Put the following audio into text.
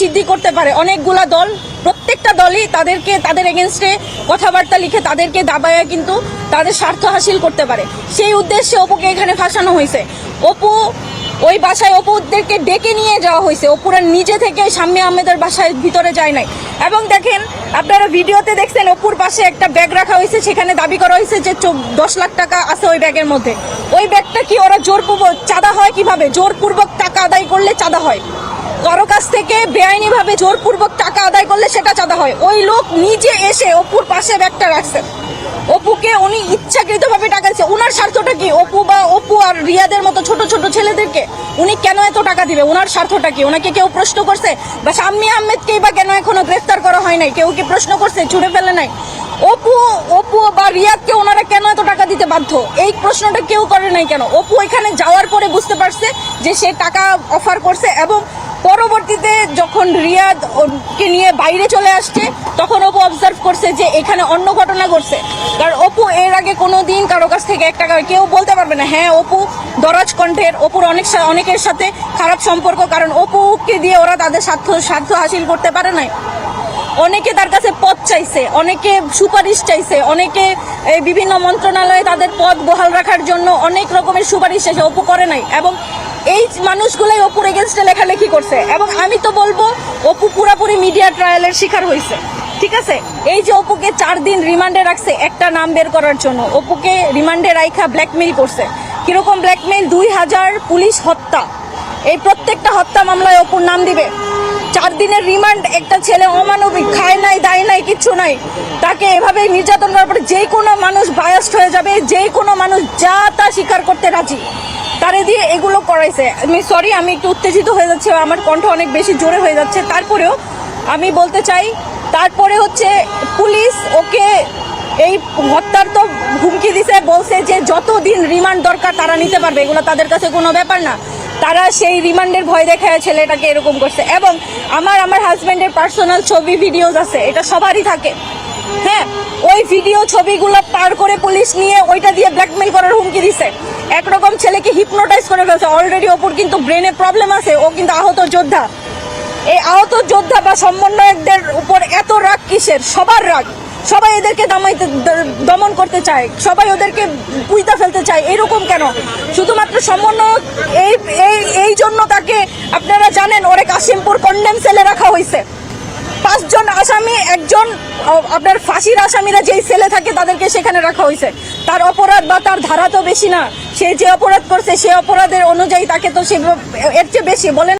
সিদ্ধি করতে পারে। অনেকগুলা দল, প্রত্যেকটা দলই তাদেরকে, তাদের এগেনস্টে কথাবার্তা লিখে তাদেরকে দাবায়া কিন্তু তাদের স্বার্থ হাসিল করতে পারে। সেই উদ্দেশ্যে অপুকে এখানে ফাঁসানো হয়েছে। অপু, ওই বাসায় অপুদেরকে ডেকে নিয়ে যাওয়া হয়েছে। অপুরা নিজে থেকে শাম্মী আহমেদের বাসায় ভিতরে যায় নাই। এবং দেখেন, আপনারা ভিডিওতে দেখছেন অপুর পাশে একটা ব্যাগ রাখা হয়েছে, সেখানে দাবি করা হয়েছে যে দশ লাখ টাকা আছে ওই ব্যাগের মধ্যে। ওই ব্যাগটা কি ওরা জোরপূর্বক চাঁদা হয় কীভাবে? জোরপূর্বক টাকা আদায় করলে চাঁদা হয়। কারও কাছ থেকে বেআইনিভাবে জোরপূর্বক টাকা আদায় করলে সেটা চাঁদা হয়। ওই লোক নিজে এসে অপুর পাশে ব্যাগটা রাখছেন অপুকে উনি ইচ্ছাকৃতভাবে টাকা দিচ্ছে। ওনার স্বার্থটা কি? অপু বা অপু আর রিয়াদের মতো ছোট ছোট ছেলেদেরকে উনি কেন এত টাকা দিবে? ওনার স্বার্থটা কি? ওনাকে কেউ প্রশ্ন করছে? বা শাম্মী আহমেদকেই বা কেন এখনও গ্রেফতার করা হয় নাই? কেউ কি প্রশ্ন করছে? ছুড়ে ফেলে নাই? অপু অপু বা রিয়াদকে ওনারা কেন এত টাকা দিতে বাধ্য? এই প্রশ্নটা কেউ করে নাই কেন? অপু এখানে যাওয়ার পরে বুঝতে পারছে যে সে টাকা অফার করছে এবং পরবর্তীতে যখন রিয়াদ ওকে নিয়ে বাইরে চলে আসছে, তখন অপু অবজার্ভ করছে যে এখানে অন্য ঘটনা ঘটছে। কারণ অপু এর আগে কোনো দিন কারও কাছ থেকে এক টাকা কেউ বলতে পারবে না হ্যাঁ অপু দরাজ কণ্ঠের, অপুর অনেক অনেকের সাথে খারাপ সম্পর্ক, কারণ অপুকে দিয়ে ওরা তাদের স্বার্থ স্বার্থ হাসিল করতে পারে নাই। অনেকে তার কাছে পদ চাইছে, অনেকে সুপারিশ চাইছে, অনেকে বিভিন্ন মন্ত্রণালয়ে তাদের পদ বহাল রাখার জন্য অনেক রকমের সুপারিশ চাইছে অপু করে নাই এবং এই মানুষগুলাই অপুর এগেনস্টে লেখালেখি করছে এবং আমি তো বলব, অপু পুরাপুরি মিডিয়া ট্রায়ালের শিকার হয়েছে ঠিক আছে? এই যে অপুকে চার দিন রিমান্ডে রাখছে একটা নাম বের করার জন্য, অপুকে রিমান্ডে রাইখা ব্ল্যাকমেইল করছে। কীরকম ব্ল্যাকমেইল? দুই হাজার পুলিশ হত্যা। এই প্রত্যেকটা হত্যা মামলায় অপুর নাম দিবে। চার দিনের রিমান্ড, একটা ছেলে অমানবিক, খায় নাই, দায় নাই, কিচ্ছু নাই। তাকে এভাবে নির্যাতন করার পরে যে কোনো মানুষ বায়াস্ট হয়ে যাবে, যে কোনো মানুষ যা তা স্বীকার করতে রাজি। তারে দিয়ে এগুলো করাইছে। আমি সরি আমি একটু উত্তেজিত হয়ে যাচ্ছে, আমার কণ্ঠ অনেক বেশি জোরে হয়ে যাচ্ছে। তারপরেও আমি বলতে চাই, তারপরে হচ্ছে পুলিশ ওকে এই হত্যার তো হুমকি দিছে, বলছে যে যতদিন রিমান্ড দরকার তারা নিতে পারবে। এগুলো তাদের কাছে কোনো ব্যাপার না। তারা সেই রিমান্ডের ভয় দেখায় ছেলেটাকে এরকম করছে। এবং আমার আমার হাজব্যান্ডের পার্সোনাল ছবি ভিডিওস আছে, এটা সবারই থাকে। হ্যাঁ ওই ভিডিও ছবিগুলো পার করে পুলিশ নিয়ে ওইটা দিয়ে ব্ল্যাকমেল করার হুমকি দিছে। একরকম ছেলেকে হিপনোটাইজ করে ফেলছে। অলরেডি ওপর কিন্তু ব্রেনে প্রবলেম আছে, ও কিন্তু আহত যোদ্ধা। এই আহত যোদ্ধা বা সমন্বয়কদের উপর এত রাগ কিসের? সবার রাগ। সবাই এদেরকে দমাইতে দমন করতে চায়। সবাই ওদেরকে পুইতা ফেলতে চায়। এরকম কেন? শুধুমাত্র সমন্বয়ক এই এই এই জন্য তাকে আপনারা জানেন, ওরে কাশিমপুর কন্ডেম সেলে রাখা হয়েছে পাঁচজন আসামি, একজন আপনার ফাঁসির আসামিরা যেই সেলে থাকে, তাদেরকে সেখানে রাখা হয়েছে তার অপরাধ বা তার ধারা তো বেশি না। সে যে অপরাধ করছে, সে অপরাধের অনুযায়ী তাকে তো সে এর চেয়ে বেশি। বলেন